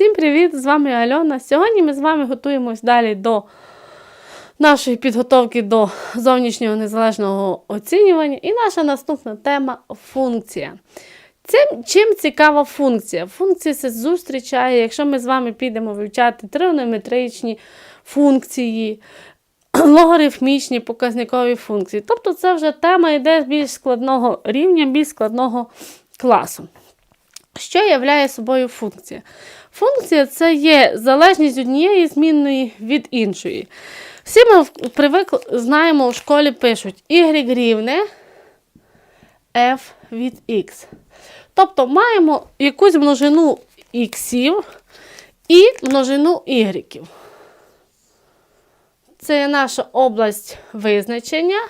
Всім привіт! З вами Альона. Сьогодні ми з вами готуємось далі до нашої підготовки до зовнішнього незалежного оцінювання. І наша наступна тема функція. Цим, чим цікава функція? Функція це зустрічає, якщо ми з вами підемо вивчати тригонометричні функції, логарифмічні показникові функції. Тобто це вже тема йде більш складного рівня, більш складного класу. Що являє собою функція? Функція це є залежність однієї змінної від іншої. Всі ми привикли, знаємо, в школі пишуть y рівне f від x. Тобто маємо якусь множину іксів і множину y. Це є наша область визначення,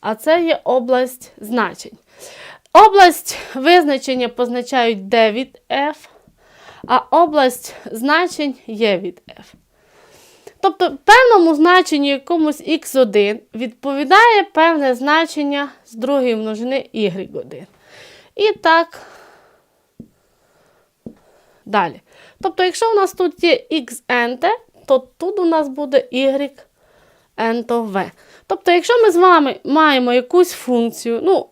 а це є область значень. Область визначення позначають d від f, а область значень є від f. Тобто певному значенню якомусь x1 відповідає певне значення з другої множини y1. І так далі. Тобто, якщо у нас тут є xn, то тут у нас буде y v. Тобто, якщо ми з вами маємо якусь функцію, ну,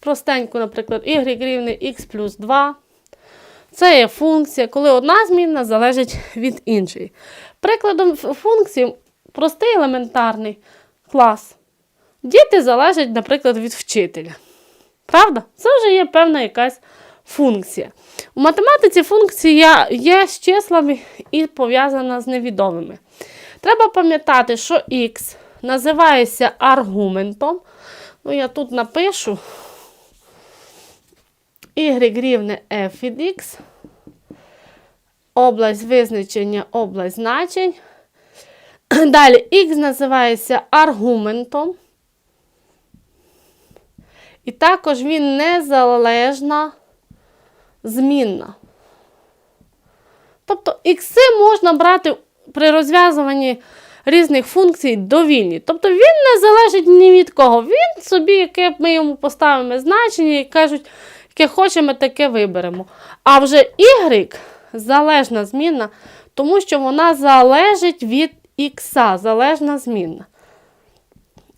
простеньку, наприклад, y рівне x плюс 2, це є функція, коли одна змінна залежить від іншої. Прикладом функції простий елементарний клас. Діти залежать, наприклад, від вчителя. Правда? Це вже є певна якась функція. У математиці функція є з числами і пов'язана з невідомими. Треба пам'ятати, що x називається аргументом. Ну, я тут напишу y рівне f від x, область визначення, область значень. Далі x називається аргументом. І також він незалежна змінна. Тобто ікси можна брати при розв'язуванні різних функцій довільні. Тобто він не залежить ні від кого. Він собі, яке ми йому поставимо значення і кажуть, яке хочемо, таке виберемо. А вже y залежна змінна, тому що вона залежить від ікса, залежна змінна.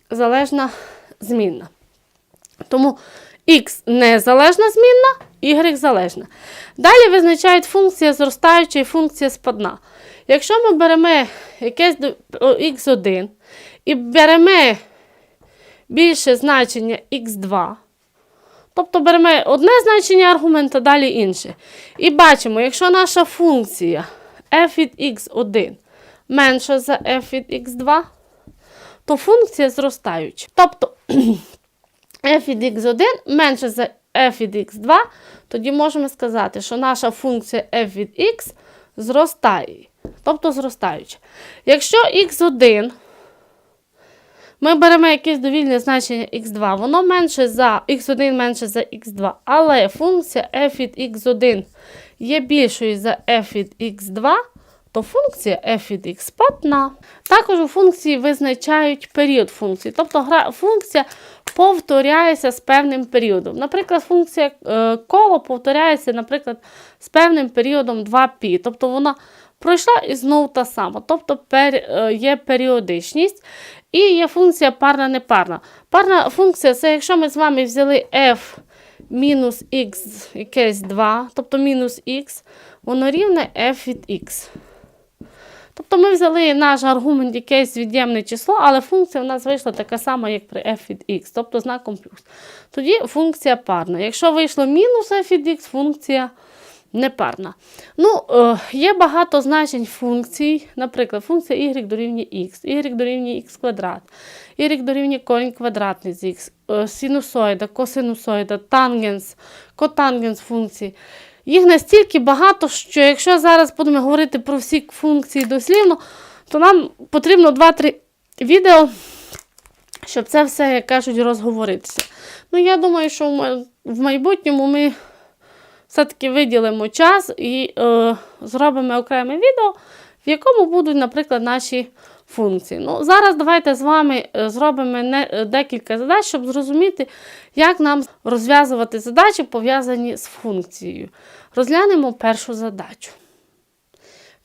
Залежна змінна. Тому x незалежна змінна, y залежна. Далі визначають функція зростаюча і функція спадна. Якщо ми беремо якесь x1 і беремо більше значення x2, тобто беремо одне значення аргумента, далі інше. І бачимо, якщо наша функція f від x1 менша за f від x2, то функція зростаюча. Тобто f від x1 менше за f від x2, тоді можемо сказати, що наша функція f від x зростає. Тобто зростаюча. Якщо x1, ми беремо якесь довільне значення x2, воно менше за x1 менше за x2, але функція f від x1 є більшою за f від x2, то функція f від x спадна. Також у функції визначають період функції. Тобто гра, функція повторяється з певним періодом. Наприклад, функція е, коло повторяється, наприклад, з певним періодом 2π. Тобто вона пройшла і знову та сама. Тобто пер, е, є періодичність і є функція парна непарна. Парна функція це якщо ми з вами взяли f мінус x якесь 2, тобто мінус x, воно рівне f від x. Тобто ми взяли наш аргумент якесь від'ємне число, але функція у нас вийшла така сама, як при f від x, тобто знаком плюс. Тоді функція парна. Якщо вийшло мінус f від x, функція непарна. Ну, е, Є багато значень функцій, наприклад, функція y дорівнює x, y дорівнює x квадрат, y дорівнює корінь квадратний з x, е, синусоїда, косинусоїда, тангенс, котангенс функції. Їх настільки багато, що якщо зараз будемо говорити про всі функції дослівно, то нам потрібно 2-3 відео, щоб це все, як кажуть, розговоритися. Ну, я думаю, що в майбутньому ми все-таки виділимо час і е, зробимо окреме відео, в якому будуть, наприклад, наші функції. Ну, Зараз давайте з вами зробимо не, декілька задач, щоб зрозуміти, як нам розв'язувати задачі, пов'язані з функцією. Розглянемо першу задачу.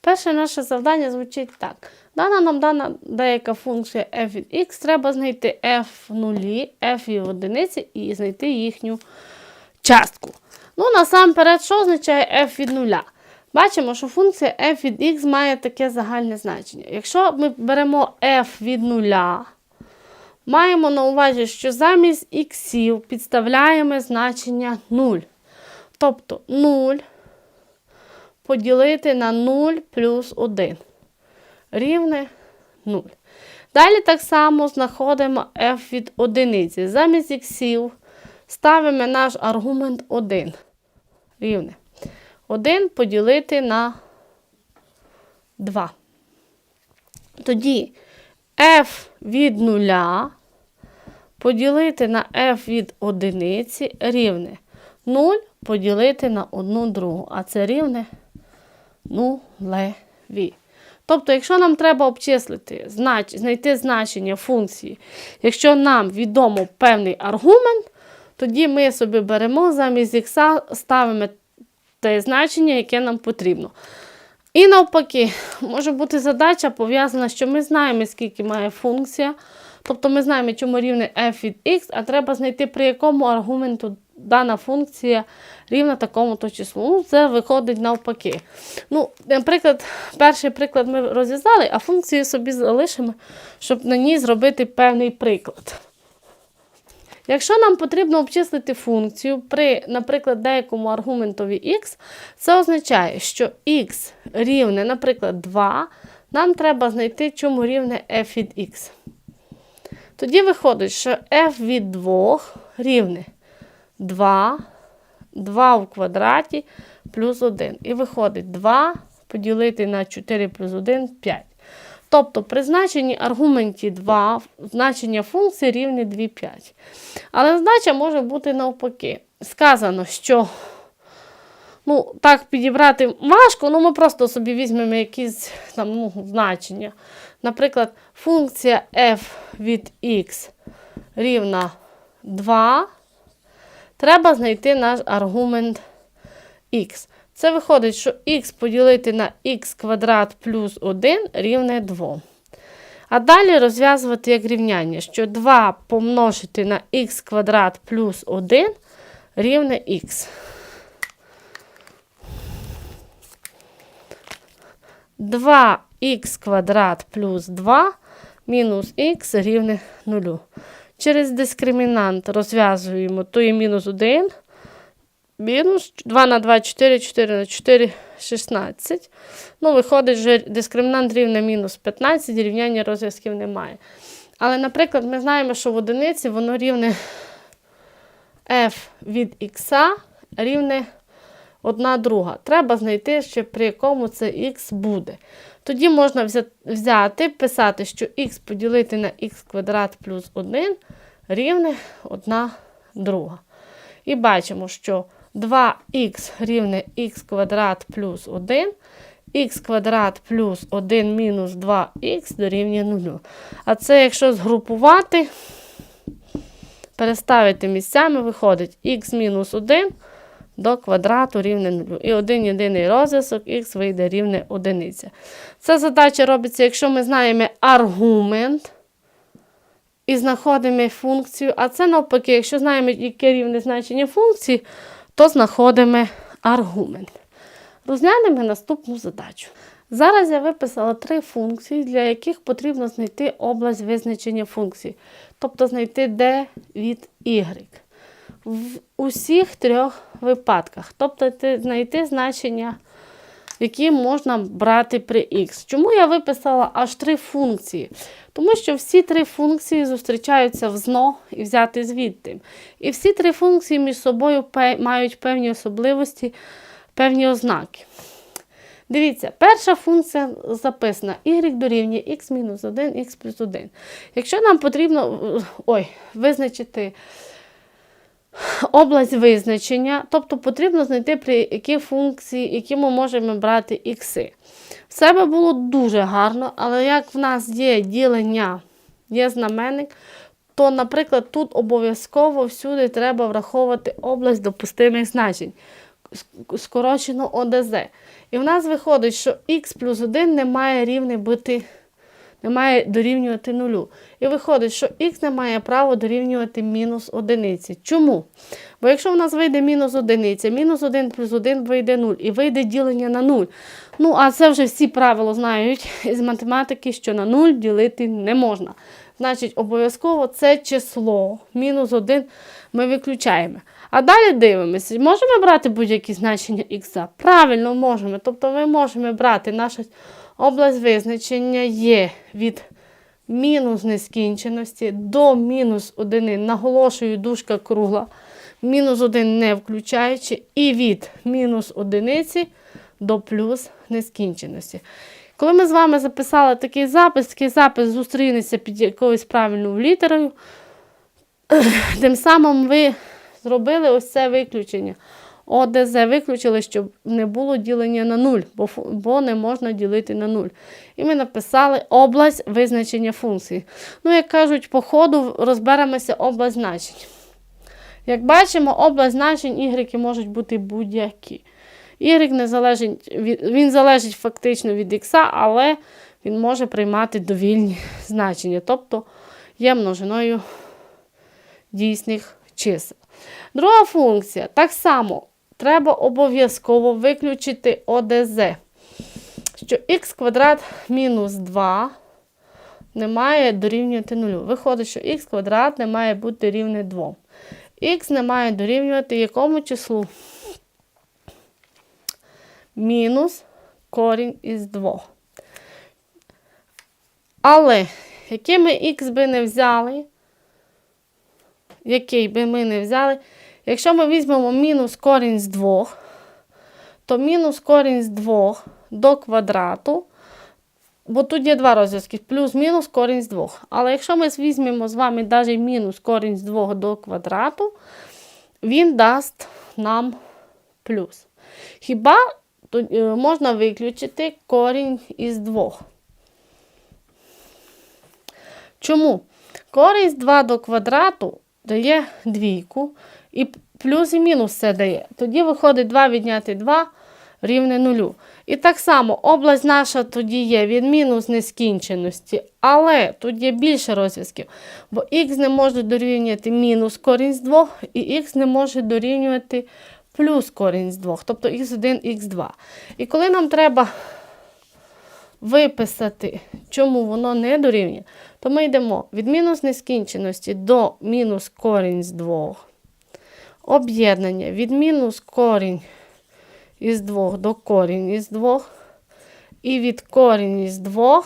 Перше наше завдання звучить так. Дана нам дана деяка функція f від x, треба знайти f в нулі, f від одиниці і знайти їхню частку. Ну, насамперед, що означає f від нуля? Бачимо, що функція f від x має таке загальне значення. Якщо ми беремо f від нуля, маємо на увазі, що замість іксів підставляємо значення 0. Тобто 0 поділити на 0 плюс 1 рівне 0. Далі так само знаходимо f від одиниці. Замість іксів ставимо наш аргумент 1 рівне. 1 поділити на 2. Тоді f від 0 поділити на f від одиниці рівне 0 поділити на 1 другу, а це рівне нулеві. Тобто, якщо нам треба обчислити, знайти значення функції, якщо нам відомо певний аргумент, тоді ми собі беремо замість х ставимо те значення, яке нам потрібно. І навпаки, може бути задача пов'язана, що ми знаємо, скільки має функція. Тобто ми знаємо, чому рівне f від x, а треба знайти, при якому аргументу дана функція рівна такому-то числу. Ну, це виходить навпаки. Ну, Наприклад, перший приклад ми розв'язали, а функцію собі залишимо, щоб на ній зробити певний приклад. Якщо нам потрібно обчислити функцію при, наприклад, деякому аргументові x, це означає, що x рівне, наприклад, 2, нам треба знайти, чому рівне f від x. Тоді виходить, що f від 2 рівне 2, 2 в квадраті плюс 1. І виходить 2 поділити на 4 плюс 1 5. Тобто при значенні аргументі 2 значення функції рівне 2, 5. Але задача може бути навпаки. Сказано, що ну, так підібрати важко, ну ми просто собі візьмемо якісь там, ну, значення. Наприклад, функція f від x рівна 2. Треба знайти наш аргумент x. Це виходить, що х поділити на х квадрат плюс 1 рівне 2. А далі розв'язувати як рівняння, що 2 помножити на х квадрат плюс 1 рівне х. 2х квадрат плюс 2 мінус х рівне 0. Через дискримінант розв'язуємо, то є мінус 1. Мінус 2 на 2, 4, 4 на 4, 16. Ну, виходить, що дискримінант рівне мінус 15, рівняння розв'язків немає. Але, наприклад, ми знаємо, що в одиниці воно рівне f від х рівне 1 друга. Треба знайти, ще при якому це х буде. Тоді можна взяти, писати, що х поділити на х квадрат плюс 1 рівне 1 друга. І бачимо, що 2х рівне х квадрат плюс 1, х квадрат плюс 1 мінус 2х дорівнює 0. А це, якщо згрупувати, переставити місцями, виходить х мінус 1 до квадрату рівне 0. І один єдиний розв'язок х вийде рівне 1. Ця задача робиться, якщо ми знаємо аргумент і знаходимо функцію. А це навпаки, якщо знаємо, яке рівне значення функції, то знаходимо аргумент. Розглянемо наступну задачу. Зараз я виписала три функції, для яких потрібно знайти область визначення функції, тобто знайти d від y. В усіх трьох випадках. Тобто знайти значення, які можна брати при x. Чому я виписала аж три функції? Тому що всі три функції зустрічаються в ЗНО і взяти звідти. І всі три функції між собою мають певні особливості, певні ознаки. Дивіться, перша функція записана y дорівнює x мінус 1, x плюс 1. Якщо нам потрібно ой, визначити область визначення, тобто потрібно знайти, при які функції, які ми можемо брати ікси. Все би було дуже гарно, але як в нас є ділення, є знаменник, то, наприклад, тут обов'язково всюди треба враховувати область допустимих значень. ск- скорочено ОДЗ. І в нас виходить, що х плюс 1 не має рівне бути, не має дорівнювати нулю. І виходить, що х не має права дорівнювати мінус одиниці. Чому? Бо якщо в нас вийде мінус одиниця, мінус 1 плюс 1 вийде 0, і вийде ділення на 0. Ну, а це вже всі правила знають з математики, що на 0 ділити не можна. Значить, обов'язково це число мінус 1 ми виключаємо. А далі дивимося, можемо брати будь-які значення х? Правильно можемо. Тобто ми можемо брати наша область визначення є від мінус нескінченості до мінус 1. Наголошую, дужка кругла. Мінус 1 не включаючи, і від мінус 1 до плюс нескінченості. Коли ми з вами записали такий запис, такий запис зустрінеться під якоюсь правильною літерою, тим самим ви зробили ось це виключення. ОДЗ виключили, щоб не було ділення на 0, бо, бо не можна ділити на 0. І ми написали область визначення функції. Ну, як кажуть, по ходу розберемося область значень. Як бачимо, область значень y можуть бути будь-які. Y не залежить він залежить фактично від x, але він може приймати довільні значення, тобто є множиною дійсних чисел. Друга функція. Так само треба обов'язково виключити ОДЗ, що х квадрат мінус 2 не має дорівнювати нулю. Виходить, що х квадрат не має бути рівне 2. Х не має дорівнювати якому числу? Мінус корінь із 2. Але який ми х би не взяли, який би ми не взяли, якщо ми візьмемо мінус корінь з 2, то мінус корінь з 2 до квадрату, бо тут є два розв'язки, плюс-мінус корінь з 2. Але якщо ми візьмемо з вами навіть мінус корінь з 2 до квадрату, він дасть нам плюс. Хіба е, можна виключити корінь із 2? Чому? Корінь з 2 до квадрату дає двійку, і плюс і мінус це дає. Тоді виходить 2 відняти 2 рівне нулю. І так само область наша тоді є від мінус нескінченості, але тут є більше розв'язків, бо х не може дорівнювати мінус корінь з 2, і х не може дорівнювати плюс корінь з 2, тобто х1, х2. І коли нам треба виписати, чому воно не дорівнює, то ми йдемо від мінус нескінченості до мінус корінь з 2. Об'єднання від мінус корінь із 2 до корінь із 2. І від корінь із 2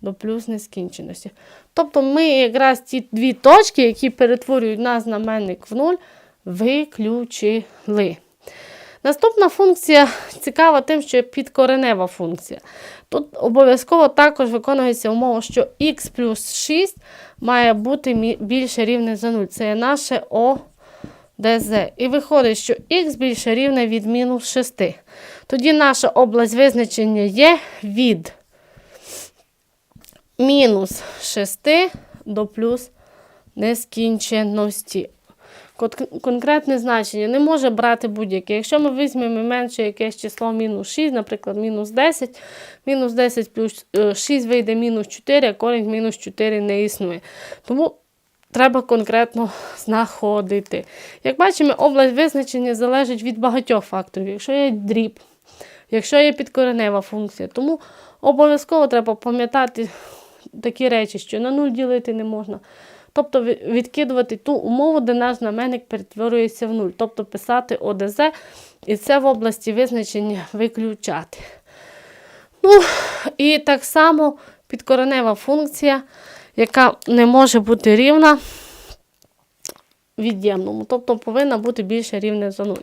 до плюс нескінченості. Тобто ми якраз ті дві точки, які перетворюють на знаменник в 0, виключили. Наступна функція цікава тим, що є підкоренева функція. Тут обов'язково також виконується умова, що х плюс 6 має бути більше рівне за 0. Це є наше ОДЗ. І виходить, що х більше рівне від мінус 6. Тоді наша область визначення є від мінус 6 до плюс нескінченості. Конкретне значення не може брати будь-яке. Якщо ми візьмемо менше якесь число мінус 6, наприклад, мінус 10, мінус 10 плюс е, 6 вийде мінус 4, а корінь мінус 4 не існує. Тому треба конкретно знаходити. Як бачимо, область визначення залежить від багатьох факторів. Якщо є дріб, якщо є підкоренева функція, тому обов'язково треба пам'ятати такі речі, що на нуль ділити не можна. Тобто відкидувати ту умову, де наш знаменник перетворюється в нуль. Тобто писати ОДЗ і це в області визначення виключати. Ну, і так само підкоренева функція, яка не може бути рівна від'ємному, тобто повинна бути більше рівне за 0.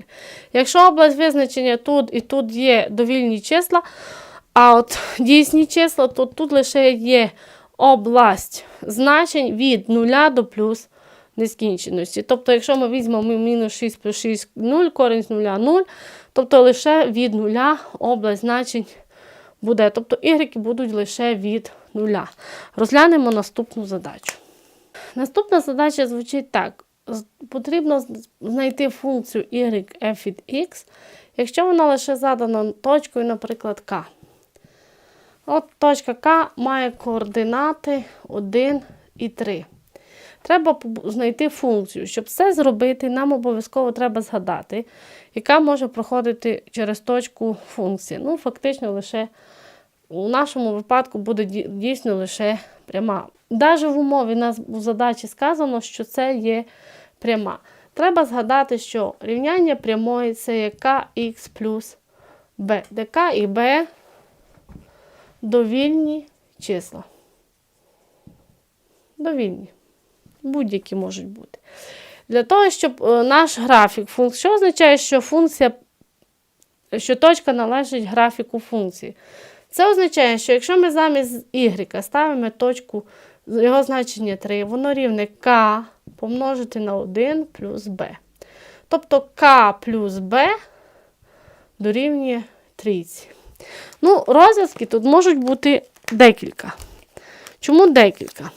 Якщо область визначення тут і тут є довільні числа, а от дійсні числа, то тут лише є область значень від 0 до плюс нескінченості. Тобто, якщо ми візьмемо мінус 6 плюс 6 0, корінь з 0 0, тобто лише від 0 область значень буде. Тобто y будуть лише від 0. Розглянемо наступну задачу. Наступна задача звучить так. потрібно знайти функцію y f від x, якщо вона лише задана точкою, наприклад, k. От точка К має координати 1 і 3. Треба знайти функцію. Щоб це зробити, нам обов'язково треба згадати, яка може проходити через точку функції. Ну, фактично, лише у нашому випадку буде дійсно лише пряма. Навіть в умові у нас у задачі сказано, що це є пряма. Треба згадати, що рівняння прямої це є kx плюс b, де k і b довільні числа. Довільні. Будь-які можуть бути. Для того, щоб е, наш графік що означає, що функція, що точка належить графіку функції. Це означає, що якщо ми замість y ставимо точку, його значення 3, воно рівне k помножити на 1 плюс b. Тобто k плюс b дорівнює трійці. Ну, розв'язки тут можуть бути декілька. Чому декілька?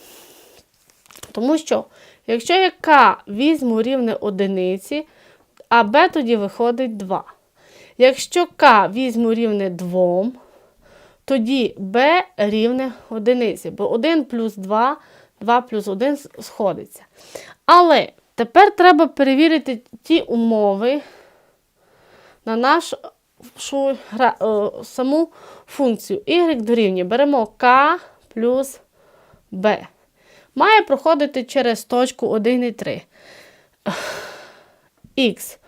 Тому що, якщо я К візьму рівне одиниці, а Б тоді виходить 2. Якщо К візьму рівне 2, тоді Б рівне одиниці, бо 1 плюс 2, 2 плюс 1 сходиться. Але тепер треба перевірити ті умови на нашу саму функцію y дорівнює. Беремо k плюс b. Має проходити через точку 1 і 3. Х.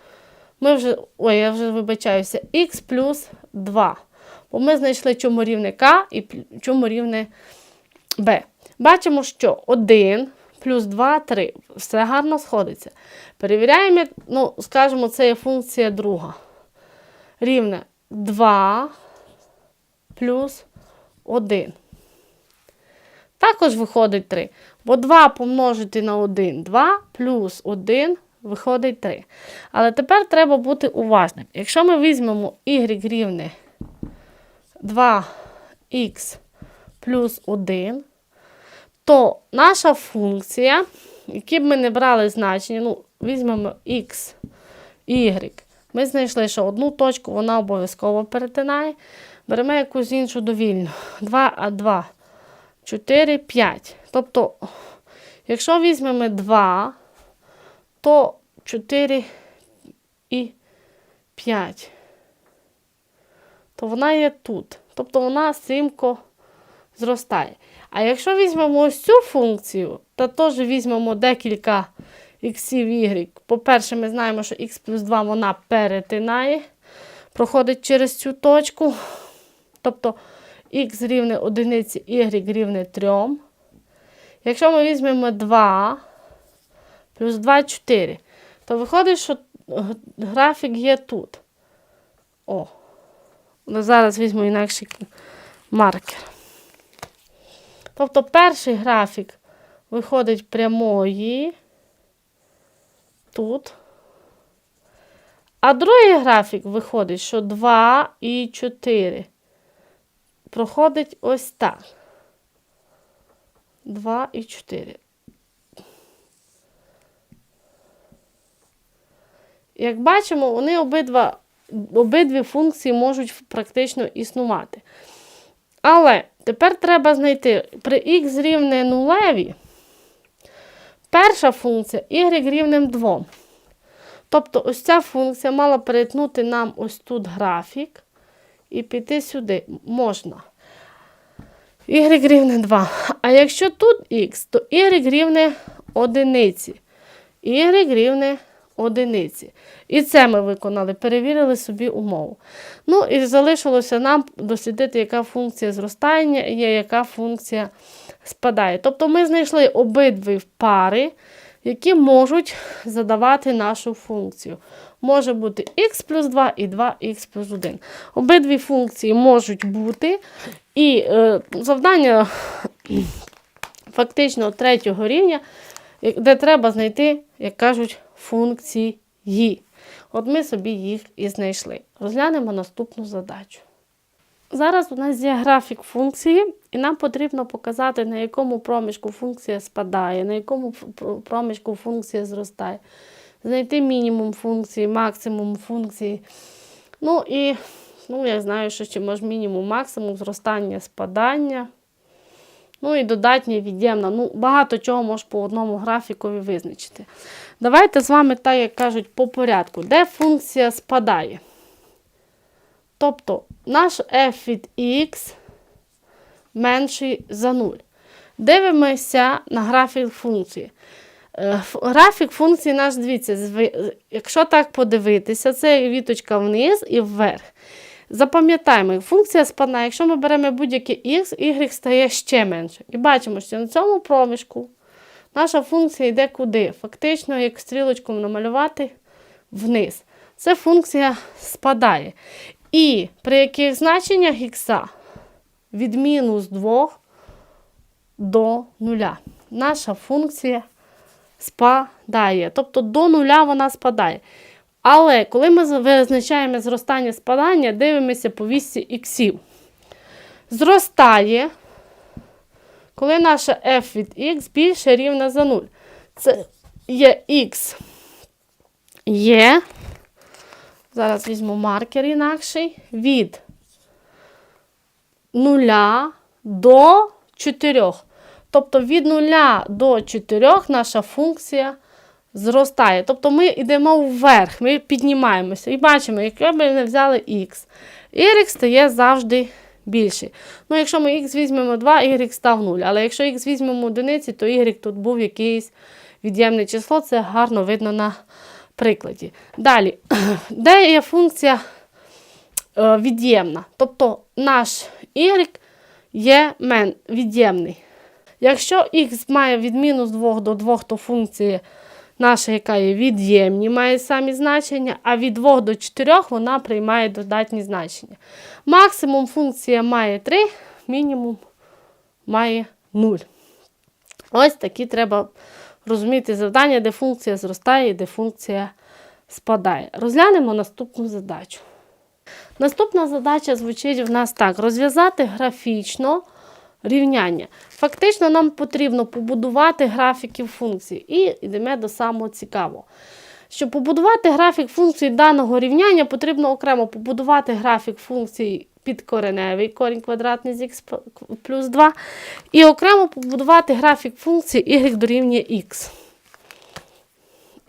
Ми вже, ой, я вже вибачаюся, х плюс 2. Бо ми знайшли чому рівне k і чому рівне b. Бачимо, що 1 плюс 2, 3. Все гарно сходиться. Перевіряємо, ну, скажімо, це є функція друга. Рівне 2 плюс 1. Також виходить 3. Бо 2 помножити на 1, 2 плюс 1 виходить 3. Але тепер треба бути уважним. Якщо ми візьмемо y рівне 2х плюс 1, то наша функція, які б ми не брали значення, ну, візьмемо x, y, ми знайшли, що одну точку вона обов'язково перетинає. Беремо якусь іншу довільну. 2, а 2, 4, 5. Тобто, якщо візьмемо 2, то 4 і 5, то вона є тут. Тобто вона стрімко зростає. А якщо візьмемо ось цю функцію, то теж візьмемо декілька іксів y. По-перше, ми знаємо, що х плюс 2 вона перетинає, проходить через цю точку. Тобто х рівне 1, y рівне 3. Якщо ми візьмемо 2 плюс 2 4, то виходить, що графік є тут. О. Ну, зараз візьму інакший маркер. Тобто перший графік виходить прямої тут. А другий графік виходить, що 2 і 4 проходить ось так. 2 і 4. Як бачимо, вони обидва, обидві функції можуть практично існувати. Але тепер треба знайти при х рівне нулеві, перша функція y рівнем 2. Тобто ось ця функція мала перетнути нам ось тут графік і піти сюди. Можна. y рівне 2. А якщо тут х, то y рівне одиниці. y рівне одиниці. І це ми виконали, перевірили собі умову. Ну і залишилося нам дослідити, яка функція зростання є, яка функція спадає. Тобто ми знайшли обидві пари, які можуть задавати нашу функцію. Може бути х плюс 2 і 2х плюс 1. Обидві функції можуть бути. І е, завдання фактично третього рівня, де треба знайти, як кажуть, функції. От ми собі їх і знайшли. Розглянемо наступну задачу. Зараз у нас є графік функції, і нам потрібно показати, на якому проміжку функція спадає, на якому проміжку функція зростає. Знайти мінімум функції, максимум функції. Ну і ну, я знаю, що ще може мінімум, максимум, зростання, спадання. Ну і додатнє від'ємна. Ну, багато чого може по одному графікові визначити. Давайте з вами, так як кажуть, по порядку. Де функція спадає? Тобто наш f від x менший за 0. Дивимося на графік функції. Е, Графік функції наш, дивіться, якщо так подивитися, це віточка вниз і вверх. Запам'ятаємо, функція спадає, якщо ми беремо будь-яке x, y стає ще менше. І бачимо, що на цьому проміжку наша функція йде куди? Фактично, як стрілочку намалювати вниз. Це функція спадає. І при яких значеннях х від мінус 2 до 0. Наша функція спадає. Тобто до нуля вона спадає. Але коли ми визначаємо зростання спадання, дивимося по вісі іксів. Зростає, коли наша f від x більше рівна за 0. Це є x є. Зараз візьму маркер інакший. Від 0 до 4. Тобто від 0 до 4 наша функція зростає. Тобто ми йдемо вверх, ми піднімаємося. І бачимо, якщо ми не взяли х, y стає завжди більший. Ну, якщо ми х візьмемо 2, y став 0. Але якщо х візьмемо одиниці, то y тут був якийсь від'ємне число, це гарно видно на прикладі. Далі, де є функція е, від'ємна? Тобто наш y є від'ємний. Якщо х має від мінус 2 до 2, то функція наша, яка є від'ємні, має самі значення, а від 2 до 4 вона приймає додатні значення. Максимум функція має 3, мінімум має 0. Ось такі треба розуміти завдання, де функція зростає і де функція спадає. Розглянемо наступну задачу. Наступна задача звучить в нас так: розв'язати графічно рівняння. Фактично, нам потрібно побудувати графіки функцій. І йдемо до самого цікавого. Щоб побудувати графік функцій даного рівняння, потрібно окремо побудувати графік функцій підкореневий, корінь квадратний з х плюс 2, і окремо побудувати графік функції y дорівнює x.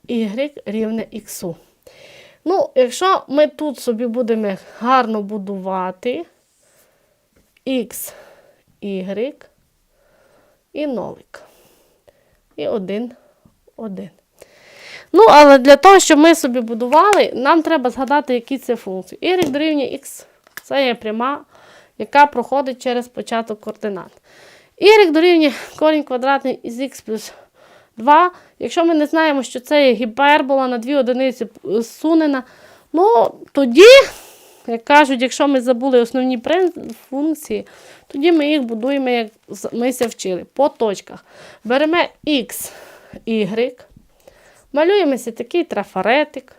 y рівне x. Ну, якщо ми тут собі будемо гарно будувати x, y і нолик. І 1, 1. Ну, але для того, щоб ми собі будували, нам треба згадати, які це функції. Y дорівнює x. Це є пряма, яка проходить через початок координат. Y дорівнює корінь квадратний із x плюс 2. Якщо ми не знаємо, що це є гіпербола на дві одиниці зсунена, ну тоді, як кажуть, якщо ми забули основні функції, тоді ми їх будуємо, як з- ми ся вчили, по точках. Беремо x, y, малюємося такий трафаретик.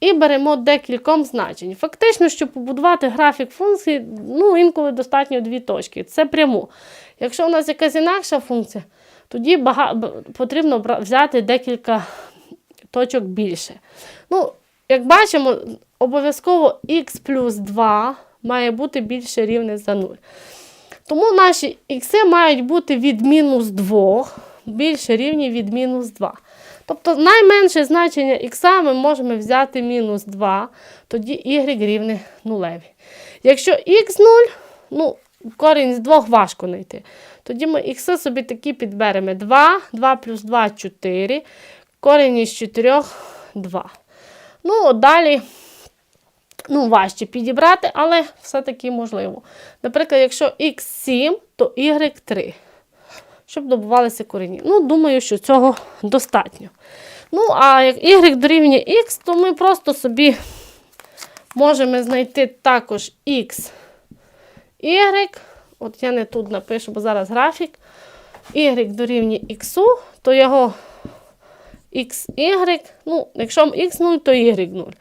І беремо декільком значень. Фактично, щоб побудувати графік функції, ну, інколи достатньо дві точки. Це пряму. Якщо у нас якась інакша функція, тоді бага... потрібно взяти декілька точок більше. Ну, як бачимо, обов'язково х плюс 2 має бути більше рівне за 0. Тому наші х мають бути від мінус 2 більше рівні від мінус 2. Тобто найменше значення х ми можемо взяти мінус 2, тоді y рівне нулеві. Якщо х 0, ну, корінь з 2 важко знайти. Тоді ми х собі такі підберемо 2, 2 плюс 2 4, корінь із 4 2. Ну, далі ну, важче підібрати, але все-таки можливо. Наприклад, якщо х7, то y3. Щоб добувалися корені. Ну, думаю, що цього достатньо. Ну, а як y дорівнює x, то ми просто собі можемо знайти також x, y. От я не тут напишу, бо зараз графік. y дорівнює x, то його x, y, ну, якщо x0, то y0.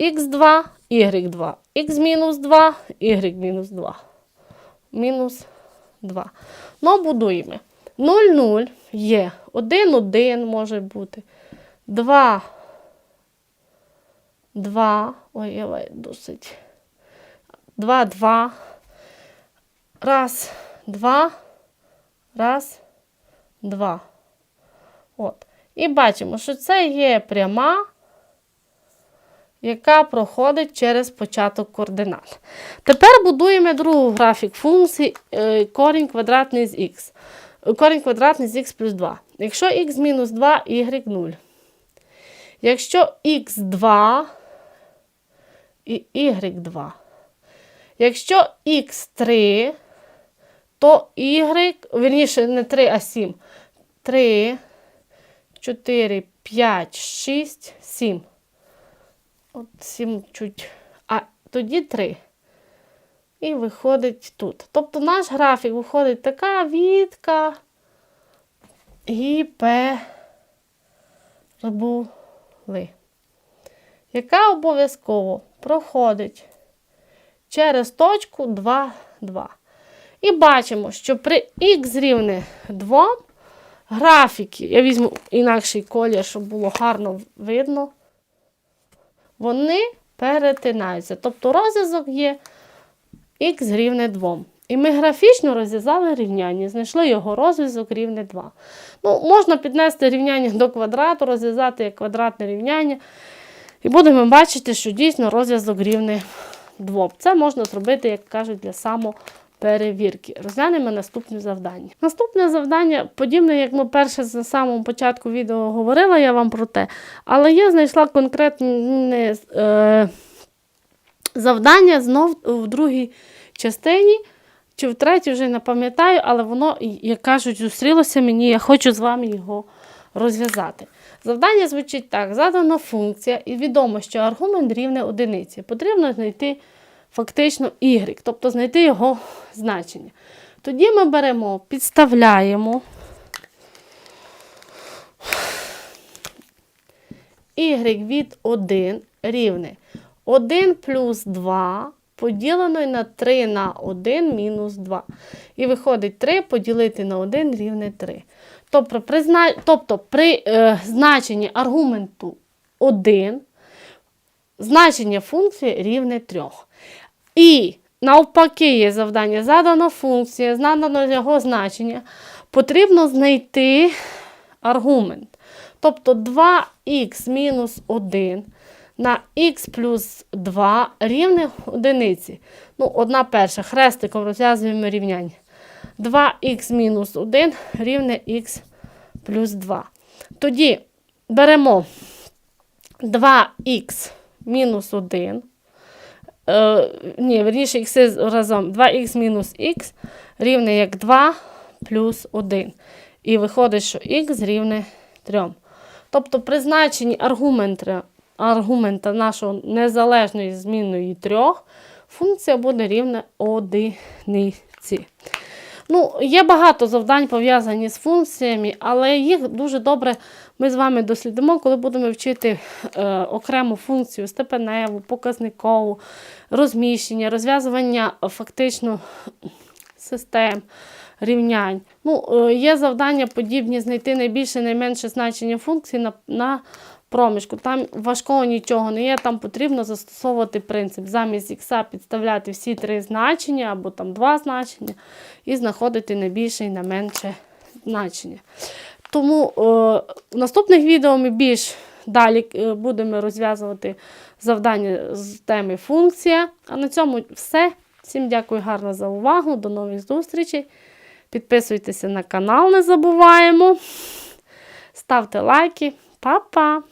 Х2, y2, х мінус 2, y мінус 2. Мінус 2. Ну, будуємо. 0, 0 є. 1, 1 може бути. 2, 2. Ой, я досить. 2, 2. Раз, два. Раз, два. От. І бачимо, що це є пряма, яка проходить через початок координат. Тепер будуємо другу графік функції е, корінь квадратний з х. Корінь квадратний з х плюс 2. Якщо х мінус 2, y 0. Якщо х2 і y2. Якщо х3, то y, верніше, не 3, а 7. 3, 4, 5, 6, 7. От 7 чуть. А тоді 3. І виходить тут. Тобто наш графік виходить така відка гіперболи, яка обов'язково проходить через точку 2, 2. І бачимо, що при х рівне 2 графіки, я візьму інакший колір, щоб було гарно видно, вони перетинаються. Тобто розв'язок є х рівне 2. І ми графічно розв'язали рівняння, знайшли його розв'язок рівне 2. Ну, Можна піднести рівняння до квадрату, розв'язати як квадратне рівняння. І будемо бачити, що дійсно розв'язок рівне 2. Це можна зробити, як кажуть, для самоперевірки. Розглянемо наступне завдання. Наступне завдання, подібне, як ми перше на самому початку відео говорила я вам про те, але я знайшла конкретне е, завдання знов в другій частині. Чи в третій вже не пам'ятаю, але воно, як кажуть, зустрілося мені, я хочу з вами його розв'язати. Завдання звучить так: задана функція, і відомо, що аргумент рівне одиниці. Потрібно знайти фактично y, тобто знайти його значення. Тоді ми беремо, підставляємо y від 1 рівне 1 плюс 2 поділено на 3 на 1 мінус 2. І виходить 3 поділити на 1 рівне 3. Тобто при, тобто, при е, значенні аргументу 1 значення функції рівне 3. І навпаки є завдання. Задана функція, задано його значення. Потрібно знайти аргумент. Тобто 2х мінус 1 на х плюс 2 рівне одиниці. Ну, одна перша. Хрестиком розв'язуємо рівняння. 2х мінус 1 рівне х плюс 2. Тоді беремо 2х мінус 1. Е, ні, верніше х разом 2х мінус х рівне як 2 плюс 1. І виходить, що х рівне 3. Тобто при значенні аргумента, нашого незалежної змінної 3 функція буде рівна одиниці. Ну, Є багато завдань пов'язані з функціями, але їх дуже добре ми з вами дослідимо, коли будемо вчити е, окрему функцію степеневу, показникову, розміщення, розв'язування фактично систем, рівнянь. Ну, е, Є завдання подібні знайти найбільше найменше значення функції на, на проміжку. Там важкого нічого не є, там потрібно застосовувати принцип. Замість ікса підставляти всі три значення або там два значення і знаходити найбільше і найменше значення. Тому е, в наступних відео ми більш далі е, будемо розв'язувати завдання з теми функція. А на цьому все. Всім дякую гарно за увагу. До нових зустрічей. Підписуйтеся на канал, не забуваємо. Ставте лайки. Па-па!